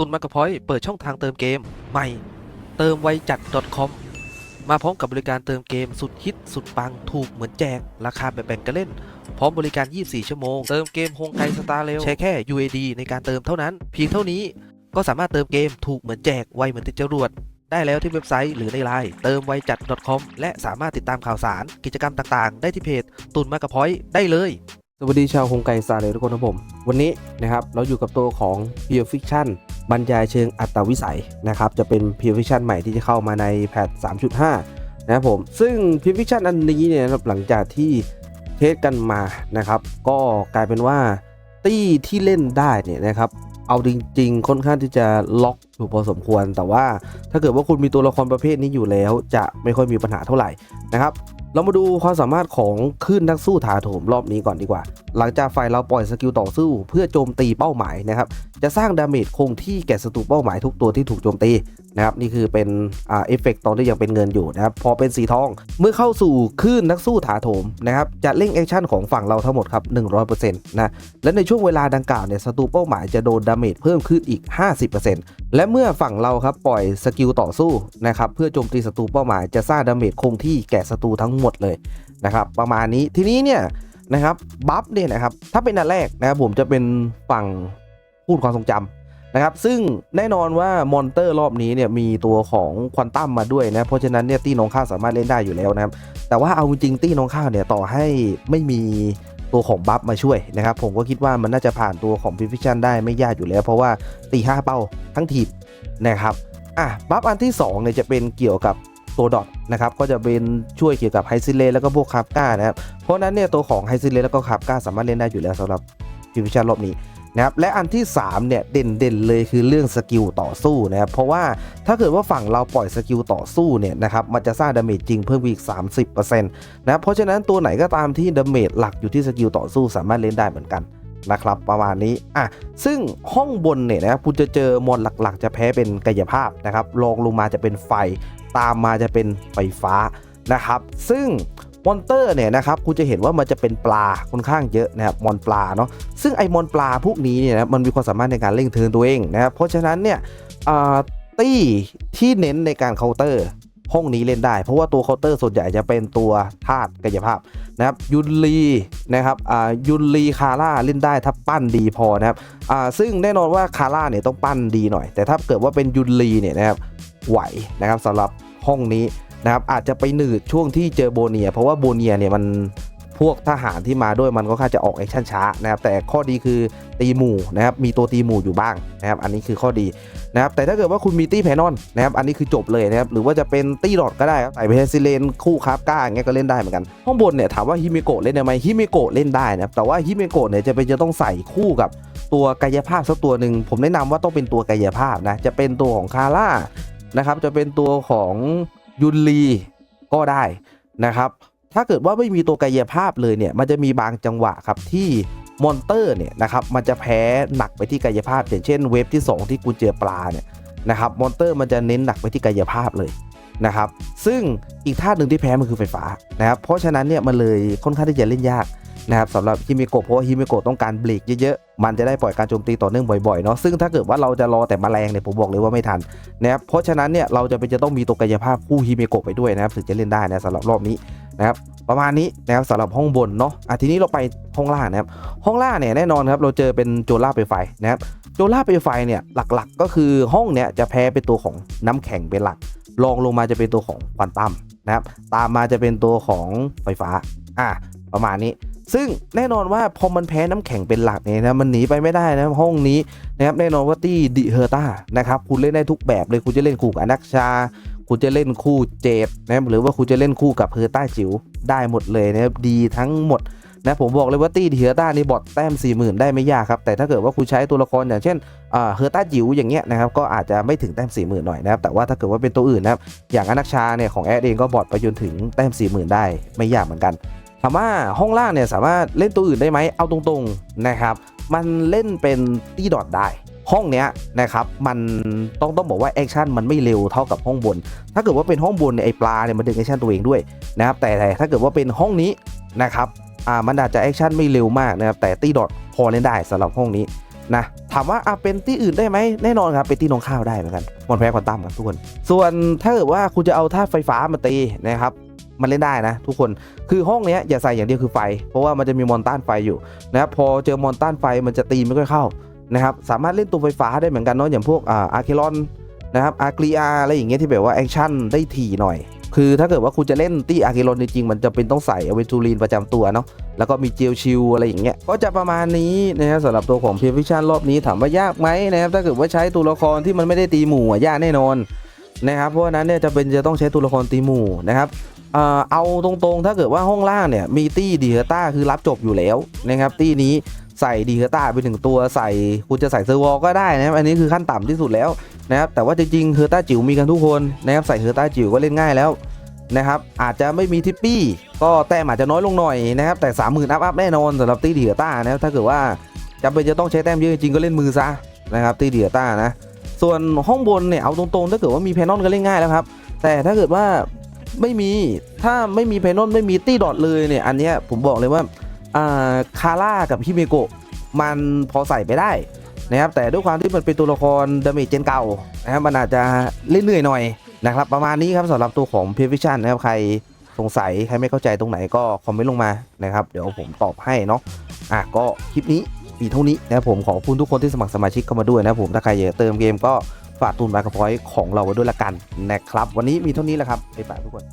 ตุนมากระพอยเปิดช่องทางเติมเกม ใหม่ เติมไวจัด .com มาพร้อมกับบริการเติมเกมสุดฮิตสุดปังถูกเหมือนแจก ราคาแบบแบ่งกันเล่น พร้อมบริการ 24 ชั่วโมง เติมเกมโฮงไกสตาร์เร็วใช้แค่ UAD ในการเติมเท่านั้น เพียงเท่านี้ก็สามารถเติมเกมถูกเหมือนแจกไวเหมือนติดจรวด ได้แล้วที่เว็บไซต์หรือในไลน์เติมไวจัด .com และสามารถติดตามข่าวสาร กิจกรรมต่างๆ ได้ที่เพจตุนมากระพอยได้เลยสวัสดีชาวโคงไก่ซาเลยทุกคนครับผม วันนี้นะครับเราอยู่กับตัวของ Pure Fiction บรรยายเชิงอัตวิสัยนะครับจะเป็น Pure Fiction ใหม่ที่จะเข้ามาในแพท 3.5 นะครับผม ซึ่ง Pure Fiction อันนี้เนี่ยหลังจากที่เทสกันมานะครับ ก็กลายเป็นว่าตี้ที่เล่นได้เนี่ยนะครับเอาจริง ๆ ค่อนข้างที่จะล็อกอยู่พอสมควร แต่ว่าถ้าเกิดว่าคุณมีตัวละครประเภทนี้อยู่แล้ว จะไม่ค่อยมีปัญหาเท่าไหร่นะครับ เรามาดูความสามารถของคลื่นนักสู้ถาโถมรอบนี้ก่อนดีกว่า หลังจากฝ่ายเราปล่อยสกิลต่อสู้เพื่อโจมตีเป้าหมายนะครับ จะสร้างดาเมจคงที่แก่ศัตรูเป้าหมายทุกตัวที่ถูกโจมตีนะครับ นี่คือเป็นอ่าเอฟเฟกตอนที่ยังเป็นเงินอยู่นะครับ พอเป็นสีทอง เมื่อเข้าสู่คลื่นนักสู้ถาโถมนะครับ จะเร่งแอคชั่นของฝั่งเราทั้งหมดครับ 100%นะ และในช่วงเวลาดังกล่าวเนี่ยศัตรูเป้าหมายจะโดนดาเมจเพิ่มขึ้นอีก 50% และเมื่อฝั่งเราครับปล่อยสกิลต่อสู้นะครับเพื่อโจมตีศัตรูเป้าหมายจะสร้างดาเมจคงที่แก่ศัตรูทั้งหมดเลยนะครับประมาณนี้ทีนี้เนี่ยนะครับบัฟเนี่ยนะครับถ้าเป็นอันแรกนะครับผมจะเป็นฝั่งพูดความทรงจำนะครับซึ่งแน่นอนว่ามอนเตอร์รอบนี้เนี่ยมีตัวของควอนตัมมาด้วยนะเพราะฉะนั้นเนี่ยตี้น้องข้าวสามารถเล่นได้อยู่แล้วนะครับแต่ว่าเอาจริงตี้น้องข้าวเนี่ยต่อให้ไม่มี ตัวของบัฟมาช่วยนะครับ ผมก็คิดว่ามันน่าจะผ่านตัวของพิฟิชันได้ไม่ยากอยู่แล้ว เพราะว่าตี5เป้าทั้งทีมนะครับอะบัฟอันที่2เนี่ยจะเป็นเกี่ยวกับตัวดอทนะครับก็จะเป็นช่วยเกี่ยวกับไฮซิเลแล้วก็พวกคาบก้านะครับเพราะนั้นเนี่ยตัวของไฮซิเลแล้วก็คาบก้าสามารถเล่นได้อยู่แล้วสำหรับพิฟิชันรอบนี้ นะครับและอันที่3เนี่ยเด่นๆเลยคือเรื่องสกิลต่อสู้นะครับเพราะว่าถ้าเกิดว่าฝั่งเราปล่อยสกิลต่อสู้เนี่ยนะครับมันจะสร้างดาเมจจริงเพิ่มอีก 30%นะเพราะฉะนั้นตัวไหนก็ตามที่ดาเมจหลักอยู่ที่สกิลต่อสู้สามารถเล่นได้เหมือนกันนะครับประมาณนี้อะซึ่งห้องบนเนี่ยนะครับคุณจะเจอมอนหลักๆ จะแพ้เป็นกายภาพนะครับรองลงมาจะเป็นไฟ ตามมาจะเป็นไฟฟ้านะครับ ซึ่ง มอนเตอร์เนี่ยนะครับคุณจะเห็นว่ามันจะเป็นปลาค่อนข้างเยอะนะครับมอนปลาเนาะซึ่งไอมอนปลาพวกนี้เนี่ยนะมันมีความสามารถในการเร่งเทิร์นตัวเองนะครับเพราะฉะนั้นเนี่ยตี้ที่เน้นในการเคาน์เตอร์ห้องนี้เล่นได้ เพราะว่าตัวเคาน์เตอร์ส่วนใหญ่จะเป็นตัวธาตุกายภาพนะครับยุนลีนะครับยุนลีคาร่าเล่นได้ถ้าปั้นดีพอนะครับซึ่งแน่นอนว่าคาร่าเนี่ยต้องปั้นดีหน่อย แต่ถ้าเกิดว่าเป็นยุนลีเนี่ยนะครับไหวนะครับสำหรับห้องนี้ นะครับอาจจะไปหนืดช่วงที่เจอโบเนีย เพราะว่าโบเนียเนี่ยมันพวกทหารที่มาด้วยมันก็ค่าจะออกแอคชั่นช้านะครับแต่ข้อดีคือตีหมู่นะครับมีตัวตีหมู่อยู่บ้างนะครับอันนี้คือข้อดีนะครับแต่ถ้าเกิดว่าคุณมีตี้แพนอนนะครับอันนี้คือจบเลยนะครับหรือว่าจะเป็นตี้ดอทก็ได้ครับใส่เพซิเลนคู่คาบก้าอย่างเงี้ยก็เล่นได้เหมือนกันห้องบนเนี่ยถามว่าฮิเมโกะเล่นได้ไหมฮิเมโกะเล่นได้นะครับแต่ว่าฮิเมโกะเนี่ยจะเป็นจะต้องใส่คู่กับตัวกายภาพสักตัวหนึ่งผมแนะนำว่าต้องเป็นตัวกายภาพนะจะเป็นตัวของคาร่านะครับจะเป็นตัวของ ยุนลีก็ได้นะครับ ถ้าเกิดว่าไม่มีตัวกายภาพเลยเนี่ย มันจะมีบางจังหวะครับที่มอนเตอร์เนี่ยนะครับ มันจะแพ้หนักไปที่กายภาพอย่างเช่นเวฟที่ 2 ที่กูเจอปลาเนี่ยนะครับมอนเตอร์มันจะเน้นหนักไปที่กายภาพเลยนะครับ ซึ่งอีกท่าหนึ่งที่แพ้มันคือไฟฟ้านะครับ เพราะฉะนั้นเนี่ยมันเลยค่อนข้างที่จะเล่นยาก นะครับสำหรับฮิมิโกะเพราะว่าฮิมิโกะต้องการเบรกเยอะๆ มันจะได้ปล่อยการโจมตีต่อเนื่องบ่อยๆเนาะซึ่งถ้าเกิดว่าเราจะรอแต่แมลงเนี่ยผมบอกเลยว่าไม่ทันนะครับเพราะฉะนั้นเนี่ยเราจะเป็นจะต้องมีตัวกายภาพคู่ฮิมิโกะไปด้วยนะครับถึงจะเล่นได้นะสำหรับรอบนี้นะครับประมาณนี้นะครับสำหรับห้องบนเนาะอะทีนี้เราไปห้องล่างนะครับห้องล่างเนี่ยแน่นอนครับเราเจอเป็นโจล่าเปไฟนะครับโจล่าเปไฟเนี่ยหลักๆ ก็คือห้องเนี่ยจะแพ้เป็นตัวของน้ำแข็งเป็นหลักรองลงมาจะเป็นตัวของควอนตัมนะครับตามมาจะเป็นตัวของไฟฟ้าอะประมาณนี้ ซึ่งแน่นอนว่าพอมันแพ้น้ำแข็งเป็นหลักเนี่ยนะมันหนีไปไม่ได้นะห้องนี้นะครับแน่นอนว่าตี้ดิเฮอร์ตานะครับคุณเล่นได้ทุกแบบเลยคุณจะเล่นคู่กับอนักชา คุณจะเล่นคู่เจดนะครับหรือว่าคุณจะเล่นคู่กับเฮอร์ต้าจิ๋วได้หมดเลยนะครับดีทั้งหมดนะผมบอกเลยว่าตี้เฮอร์ต้านี่บอทแต้ม 40,000 ได้ไม่ยากครับ แต่ถ้าเกิดว่าคุณใช้ตัวละครอย่างเช่นเฮอร์ต้าจิ๋วอย่างเงี้ยนะครับก็อาจจะไม่ถึงแต้ม 40,000 หน่อยนะครับแต่ว่าถ้าเกิดว่าเป็นตัวอื่นนะครับอย่างอนักชาเนี่ยของแอดเองก็บอทไปจนถึงแต้ม 40,000 ได้ไม่ยากเหมือนกัน ถามว่าห้องล่างเนี่ยสามารถเล่นตัวอื่นได้ไหมเอาตรงๆนะครับ มันเล่นเป็นตี้ดอทได้ ห้องเนี้ยนะครับมันต้องต้องบอกว่าแอคชั่นมันไม่เร็วเท่ากับห้องบน ถ้าเกิดว่าเป็นห้องบนเนี่ยไอปลาเนี่ยมันดึงแอคชั่นตัวเองด้วยนะครับแต่ถ้าเกิดว่าเป็นห้องนี้นะครับอ่ามันอาจจะแอคชั่นไม่เร็วมากนะครับแต่ตีดอทพอเล่นได้สำหรับห้องนี้นะถามว่าอะเป็นที่อื่นได้ไหมแน่นอนครับเป็นที่นองข้าวได้เหมือนกันมอนแพ้คอนตัมครับทุกคนส่วนถ้าเกิดว่าคุณจะเอาธาตุไฟฟ้ามาตีนะครับ มันเล่นได้นะ ทุกคนคือห้องเนี้ยอย่าใส่อย่างเดียวคือไฟ เพราะว่ามันจะมีมอนต้านไฟอยู่นะครับพอเจอมอนต้านไฟมันจะตีไม่ค่อยเข้านะครับสามารถเล่นตัวไฟฟ้าได้เหมือนกันเนาะอย่างพวกอ่าอาร์เคลอนนะครับอาร์กรีอาอะไรอย่างเงี้ยที่แบบว่าแอคชั่นได้ถี่หน่อยคือถ้าเกิดว่าคุณจะเล่นตี้อาร์เคลอนจริงๆ มันจะเป็นต้องใส่อเวนทูรีนประจำตัวเนาะ แล้วก็มีเจลชิลอะไรอย่างเงี้ย ก็จะประมาณนี้นะครับสำหรับตัวของเพียฟิชันรอบนี้ถามว่ายากไหมนะครับ ถ้าเกิดว่าใช้ตัวละครที่มันไม่ได้ตีหมู่ยากแน่นอนนะครับ เพราะนั้นเนี่ยจะเป็นจะต้องใช้ตัวละครตีหมู่นะครับ เอาตรงๆ ถ้าเกิดว่าห้องล่างเนี่ยมีตี้ดีเฮต้าคือรับจบอยู่แล้วนะครับตี้นี้ใส่ดีเฮต้าไปถึงตัวใส่คุณจะใส่เซอร์วอลก็ได้นะครับอันนี้คือขั้นต่ำที่สุดแล้วนะครับแต่ว่าจริงๆเฮต้าจิ๋วมีกันทุกคนนะครับใส่เฮต้าจิ๋วก็เล่นง่ายแล้วนะครับอาจจะไม่มีทิปปี้ก็แต้มอาจจะน้อยลงหน่อยนะครับแต่ 30,000 อัพอัพแน่นอนสำหรับตีเดียต้านะครับถ้าเกิดว่าจำเป็นจะต้องใช้แต้มเยอะจริงๆก็เล่นมือซะนะครับตีเดียต้านะส่วนห้องบนเนี่ยเอาตรงๆ ถ้าเกิดว่ามีแพนนอนก็เล่นง่ายแล้วครับแต่ถ้าเกิดว่า ไม่มีถ้าไม่มีแพนนอนไม่มีตี้ดอทเลยเนี่ยอันนี้ผมบอกเลยว่าอ่าคาร่ากับฮิเมโกะมันพอใส่ไปได้นะครับแต่ด้วยความที่มันเป็นตัวละครดาเมจเจนเก่านะครับมันอาจจะเล่นเหนื่อยหน่อยนะครับประมาณนี้ครับสำหรับตัวของ p พ v i s i o n นะครับใครสงสัยใครไม่เข้าใจตรงไหนก็คอมเมนต์ลงมานะครับเดี๋ยวผมตอบให้เนาะอะก็คลิปนี้มีเท่านี้นะครับผมขอบคุณทุกคนที่สมัครสมาชิกเข้ามาด้วยนะผมถ้าใครอยากจะเติมเกมก็ ฝากตูนบาร์กพอยต์ของเราไว้ด้วยละกันนะครับ วันนี้มีเท่านี้แหละครับไปฝากทุกคน